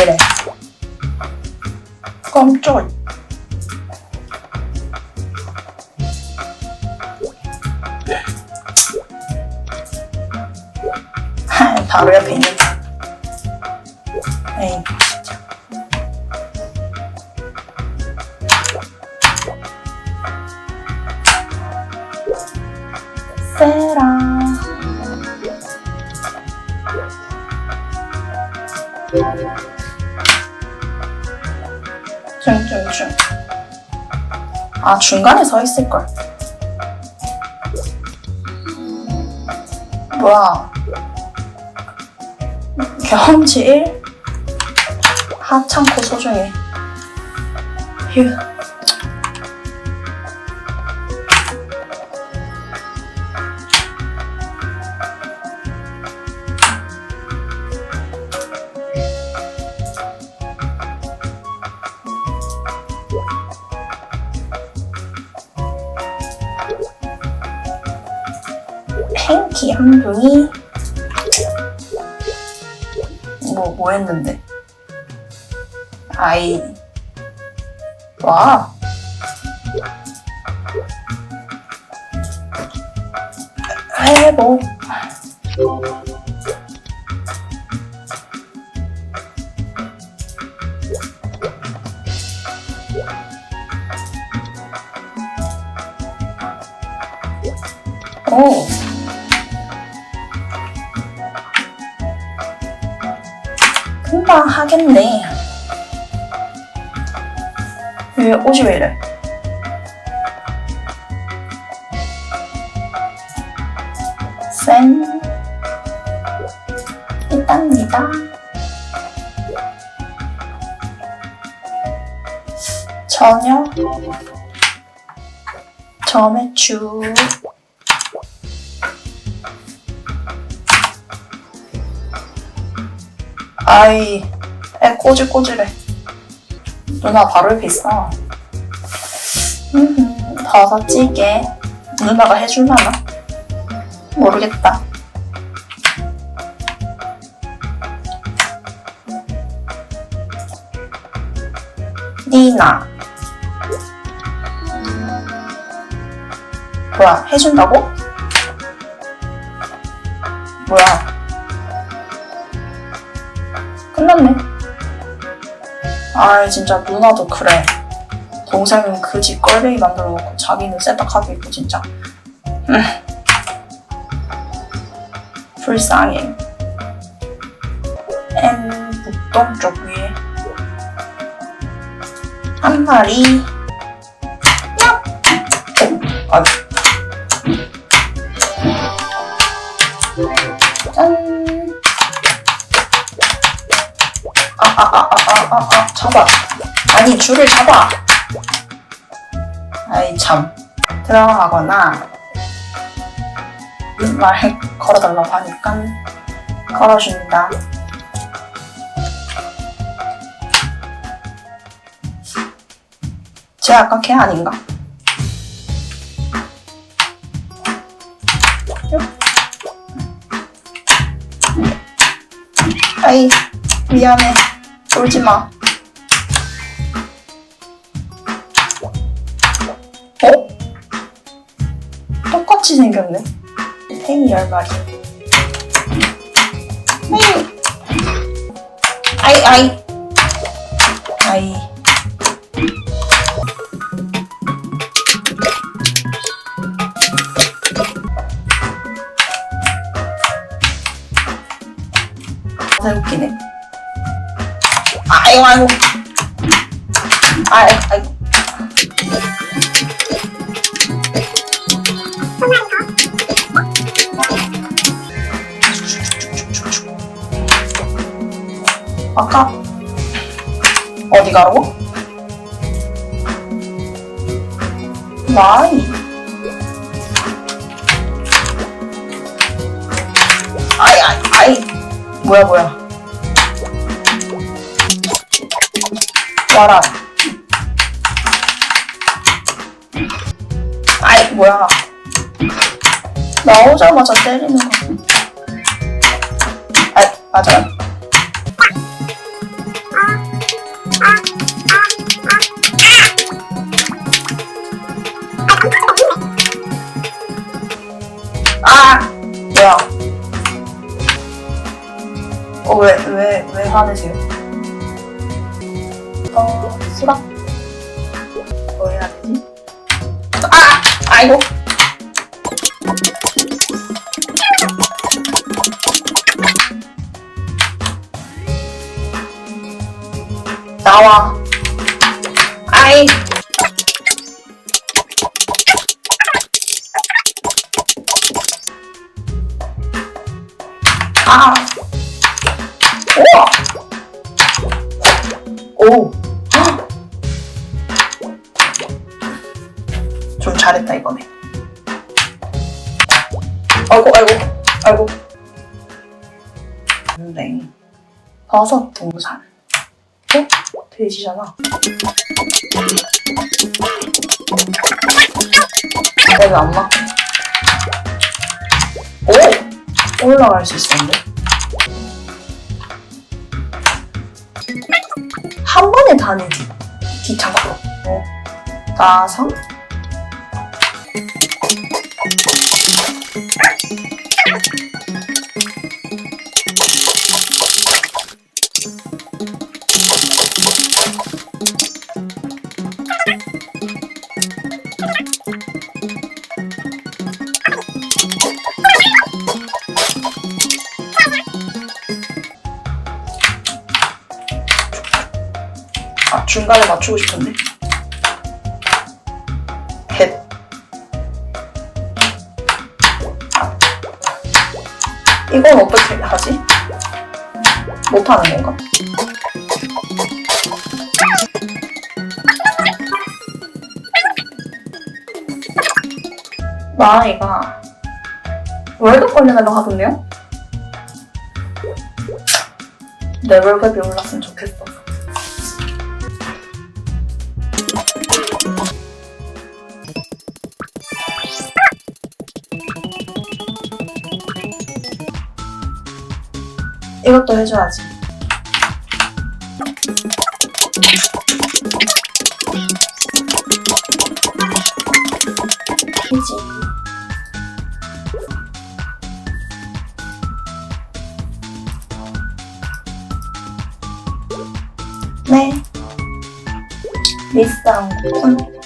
왜래? 깜짝. 하, 바로 옆에 있는. 에이, 진짜. 세라. 중중중. 아 중간에 서 있을걸. 뭐야? 경험치 1 하찮고 소중해. 휴. 팬티 한 분이 뭐, 뭐 했는데? 아이, 와. 회복. 오. 금방 하겠네. 왜 옷이 왜 이래? 쌤 있답니다. 저녁 점액추 아이 애 꼬질꼬질해. 누나 바로 옆에 있어. 음, 버섯찌개 누나가 해줄라나? 모르겠다. 니나. 뭐야 해준다고? 뭐야 끝났네. 아 진짜 누나도 그래. 동생은 그지 껄레이 만들어 놓고 자기는 세탁하고 있고 진짜. 음. 불쌍해. N 북동쪽 위에 한 마리. 야! 어, 아. 잡아. 아니, 줄을 잡아. 아이, 참. 들어가거나, 말 걸어달라고 하니까, 걸어줍니다. 쟤 아까 걔 아닌가? 아이, 미안해. 울지 마. 똑같이 생겼네. 팽이 열 마리. 팽이. 아이, 아이. 아이. 잘 웃기네. 아이고 아이고 아이고 아이고 아까 어디 가라고? 나이 아이 아이 아이 뭐야 뭐야 와라. 아이, 뭐야. 나오자마자 때리는 거. 아, 맞아요. 아! 뭐야? 어, 왜, 왜, 왜 화내세요? 어, 수박. 뭐 해야 되지? 아! 아이고! 나와. 아이! 아! 우와! 오! 헉! 좀 잘했다 이번에. 아이고 아이고 아이고. 근데 버섯 동산. 어? 돼지잖아. 내가 안 맞고. 오! 올라갈 수 있었는데? 한 번에 다니지. 귀찮고. 어. 나성? 중간에 맞추고 싶은데. 헷. 이건 어떻게 하지? 못하는 건가? 나이가 월급 걸려달라고 하던데요? 내 월급이 좋 이것도 해줘야지. 그지. 네. 리스트 한 권.